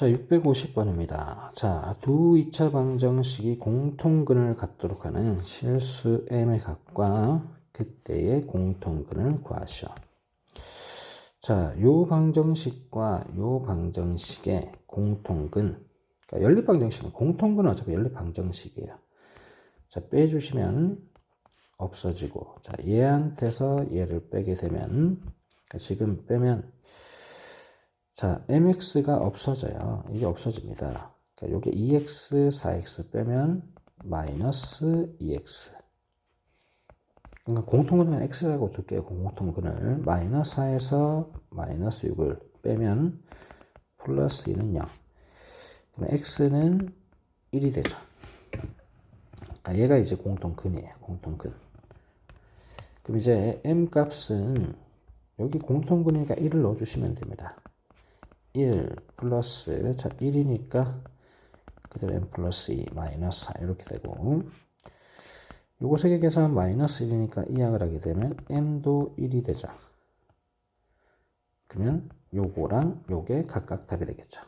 자, 650번입니다. 자, 두 2차 방정식이 공통근을 갖도록 하는 실수 m의 값과 그때의 공통근을 구하시오. 자, 요 방정식과 요 방정식의 공통근, 그러니까 연립 방정식은 공통근은 어차피 연립 방정식이에요. 자, 빼주시면 없어지고, 자, 얘한테서 얘를 빼게 되면, 그러니까 지금 빼면 자, mx가 없어져요. 이게 없어집니다. 그러니까 요게 2x, 4x 빼면 마이너스 2x. 그러니까 공통근은 x라고 둘게요. 공통근을 마이너스 4에서 마이너스 6을 빼면 플러스 2는 0. 그럼 x는 1이 되죠. 아, 얘가 이제 공통근이에요. 공통근. 그럼 이제 m 값은 여기 공통근이니까 1을 넣어주시면 됩니다. 1 플러스 자 1이니까 그대로 m 플러스 2 마이너스 4 이렇게 되고 요거 세 개 계산하면 마이너스 1이니까 이항을 하게 되면 m도 1이 되죠. 그러면 요거랑 요게 각각 답이 되겠죠.